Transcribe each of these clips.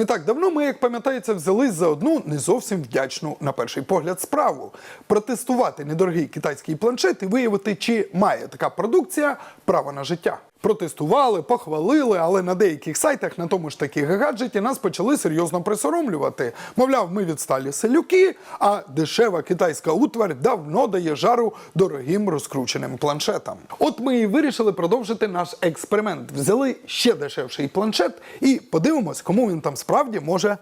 Не так давно ми, як пам'ятається, взялись за одну не зовсім вдячну на перший погляд справу протестувати недорогий китайський планшет і виявити, чи має така продукція право на життя. Протестували, похвалили, але на деяких сайтах на тому ж таки гаджеті нас почали серйозно присоромлювати. Мовляв, ми відсталі селюки, а дешева китайська утварь давно дає жару дорогим розкрученим планшетам. От ми і вирішили продовжити наш експеримент. Взяли ще дешевший планшет і подивимось, кому він там справді може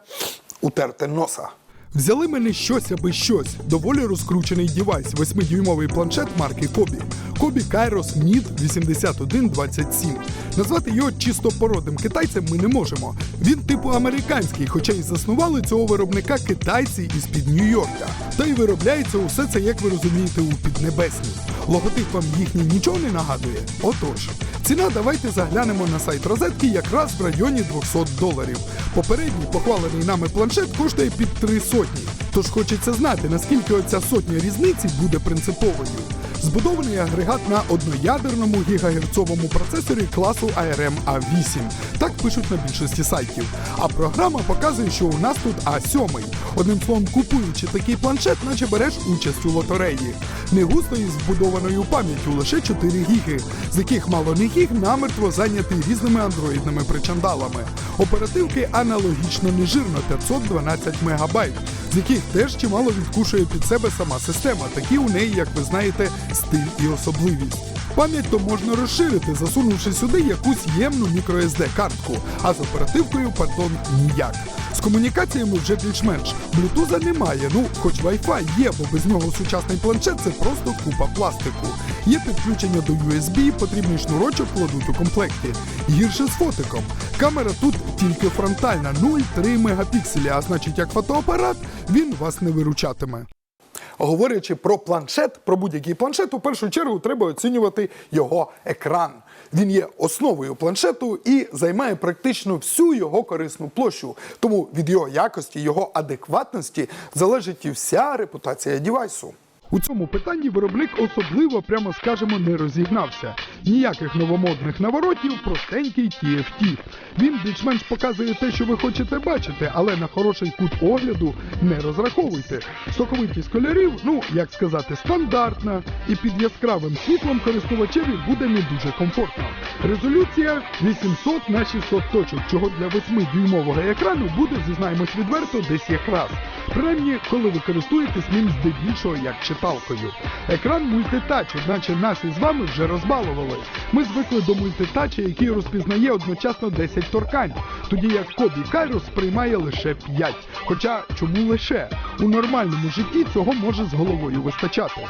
утерти носа. Взяли мене щось аби щось. Доволі розкручений дівайс, 8-дюймовий планшет марки Кобі. Кобі Kairos Mid 8127. Назвати його чистопородним китайцем ми не можемо. Він типу американський, хоча й заснували цього виробника китайці із-під Нью-Йорка. Та й виробляється усе це, як ви розумієте, у піднебесній. Логотип вам їхній нічого не нагадує? Отож. Ціна давайте заглянемо на сайт розетки якраз в районі 200 доларів. Попередній похвалений нами планшет коштує під 3 сотні. Тож хочеться знати, наскільки оця сотня різниці буде принциповою. Збудований агрегат на одноядерному гігагерцовому процесорі класу ARM A8. Так пишуть на більшості сайтів. А програма показує, що у нас тут А7. Одним словом, купуючи такий планшет, наче береш участь у лотереї. Не густо із вбудованою пам'яттю лише 4 гіги, з яких мало не гіг намертво зайнятий різними андроїдними причандалами. Оперативки аналогічно нежирно 512 мегабайт, з яких теж чимало відкушує під себе сама система. Такі у неї, як ви знаєте, стиль і особливість. Пам'ять то можна розширити, засунувши сюди якусь ємну microSD картку, а з оперативкою, пардон, ніяк. З комунікаціями вже більш-менш. Блютуза немає, ну хоч Wi-Fi є, бо без нього сучасний планшет це просто купа пластику. Є підключення до USB, потрібний шнурочок кладуть у комплекті. Гірше з фотиком. Камера тут тільки фронтальна 0,3 мегапікселі, а значить, як фотоапарат, він вас не виручатиме. Говорячи про планшет, про будь-який планшет, у першу чергу треба оцінювати його екран. Він є основою планшету і займає практично всю його корисну площу. Тому від його якості, його адекватності залежить і вся репутація дівайсу. У цьому питанні виробник особливо, прямо скажемо, не розігнався. Ніяких новомодних наворотів, простенький TFT. Він більш-менш показує те, що ви хочете бачити, але на хороший кут огляду не розраховуйте. Соковитість кольорів, ну як сказати, стандартна, і під яскравим світлом користувачеві буде не дуже комфортно. Резолюція 800 на 600 точок, чого для 8-дюймового екрану буде, зізнаємось відверто, десь якраз. Принаймні, коли ви користуєтесь ним здебільшого як читалкою. Екран мультитач, одначе нас із вами вже розбалували. Ми звикли до мультитача, який розпізнає одночасно 10 торкань, тоді як Кобі Kairos сприймає лише 5. Хоча чому лише? У нормальному житті цього може з головою вистачати.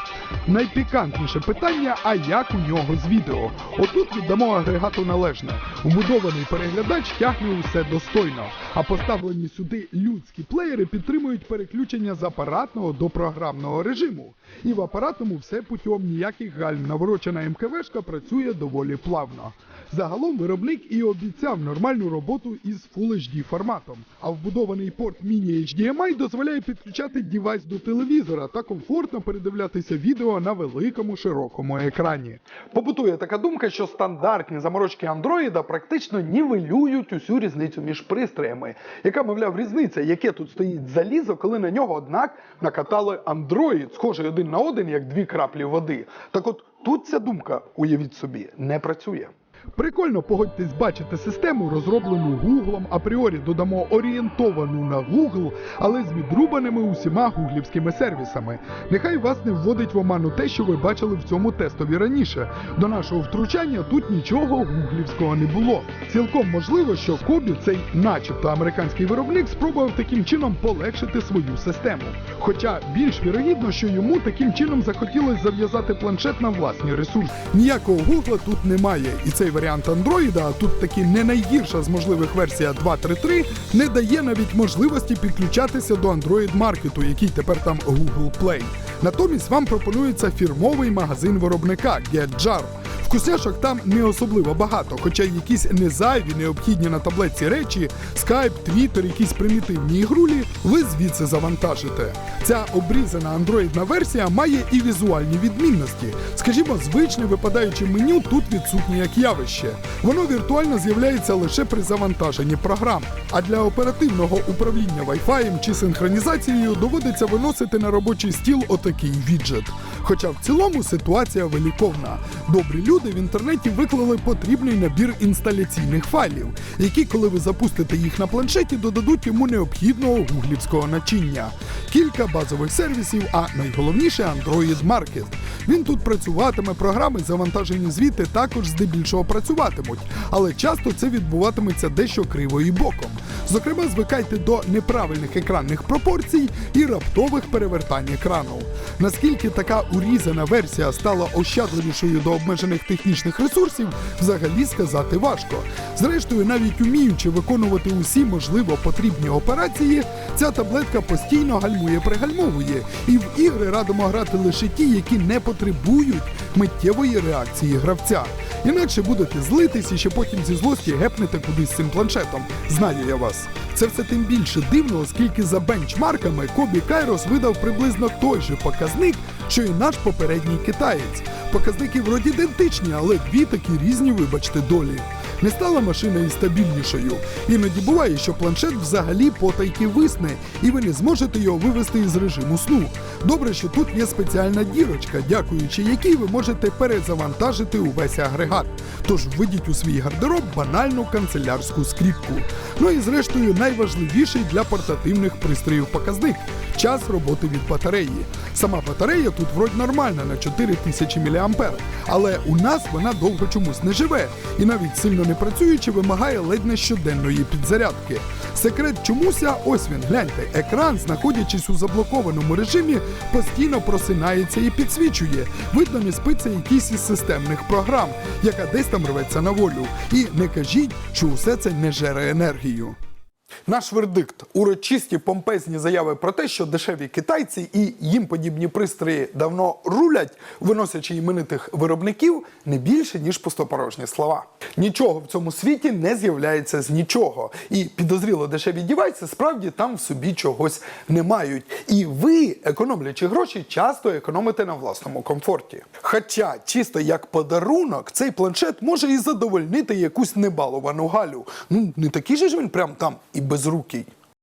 Найпікантніше питання, а як у нього з відео? Отут віддамо агрегату належне. Вбудований переглядач тягне усе достойно, а поставлені сюди людські плеєри підтримують переключення з апаратного до програмного режиму. І в апаратному все путем ніяких гальм. Наворочена МКВшка працює доволі плавно. Загалом виробник і обіцяв нормальну роботу із Full HD форматом, а вбудований порт Mini HDMI дозволяє підключати дівайс до телевізора та комфортно передивлятися відео на великому широкому екрані. Побутує така думка, що стандартні заморочки Android практично нівелюють усю різницю між пристроями, яка, мовляв, різниця, яке тут стоїть залізо, коли на нього, однак, накатали Android, схожий один на один, як дві краплі води. Так от тут ця думка, уявіть собі, не працює. Прикольно погодьтесь бачити систему, розроблену Гуглом, апріорі додамо орієнтовану на Google, але з відрубаними усіма гуглівськими сервісами. Нехай вас не вводить в оману те, що ви бачили в цьому тестові раніше. До нашого втручання тут нічого гуглівського не було. Цілком можливо, що Кобі, цей, начебто, американський виробник, спробував таким чином полегшити свою систему. Хоча більш вірогідно, що йому таким чином захотілося зав'язати планшет на власні ресурси. Ніякого гугла тут немає, і цей варіант Android, а тут таки не найгірша з можливих версія 2.3.3, не дає навіть можливості підключатися до Android маркету, який тепер там Google Play. Натомість вам пропонується фірмовий магазин виробника GetJar. Вкусняшок там не особливо багато, хоча якісь незайві, необхідні на таблетці речі, скайп, твіттер, якісь примітивні ігрулі, ви звідси завантажите. Ця обрізана андроїдна версія має і візуальні відмінності. Скажімо, звичне випадаюче меню тут відсутнє як явище. Воно віртуально з'являється лише при завантаженні програм. А для оперативного управління Wi-Fi чи синхронізацією доводиться виносити на робочий стіл отакий віджет. Хоча в цілому ситуація виліковна. Добрі люди в інтернеті виклали потрібний набір інсталяційних файлів, які, коли ви запустите їх на планшеті, додадуть йому необхідного гуглівського начиння. Кілька базових сервісів, а найголовніше Android Market. Він тут працюватиме, програми завантажені звідти також здебільшого працюватимуть, але часто це відбуватиметься дещо криво і боком. Зокрема, звикайте до неправильних екранних пропорцій і раптових перевертань екрану. Наскільки така урізана версія стала ощадливішою до обмежених технічних ресурсів, взагалі сказати важко. Зрештою, навіть уміючи виконувати усі можливо потрібні операції, ця таблетка постійно гальмує-пригальмовує, і в ігри радимо грати лише ті, які не потребують миттєвої реакції гравця. Інакше будете злитись і ще потім зі злості гепнете кудись цим планшетом. Знаю я вас. Це все тим більше дивно, оскільки за бенчмарками Кобі Кайрос видав приблизно той же показник, що і наш попередній китаєць. Показники вроді ідентичні, але дві такі різні, вибачте, долі. Не стала машина і стабільнішою. Іноді буває, що планшет взагалі потайки висне, і ви не зможете його вивести із режиму сну. Добре, що тут є спеціальна дірочка, дякуючи якій ви можете перезавантажити увесь агрегат. Тож введіть у свій гардероб банальну канцелярську скріпку. Ну і зрештою найважливіший для портативних пристроїв показник час роботи від батареї. Сама батарея тут вроді нормальна на 4000 мА, але у нас вона довго чомусь не живе і навіть сильно не працюючи вимагає ледь не щоденної підзарядки. Секрет чомуся, ось він, гляньте, екран, знаходячись у заблокованому режимі, постійно просинається і підсвічує. Видно, не спиться якісь із системних програм, яка десь там рветься на волю. І не кажіть, що усе це не жере енергію. Наш вердикт урочисті помпезні заяви про те, що дешеві китайці і їм подібні пристрої давно рулять, виносячи іменитих виробників не більше ніж пустопорожні слова. Нічого в цьому світі не з'являється з нічого, і підозріло дешеві дівайси справді там в собі чогось не мають. І ви, економлячи гроші, часто економите на власному комфорті. Хоча, чисто як подарунок, цей планшет може і задовольнити якусь небаловану Галю. Ну не такий же ж він прям там і безрукий.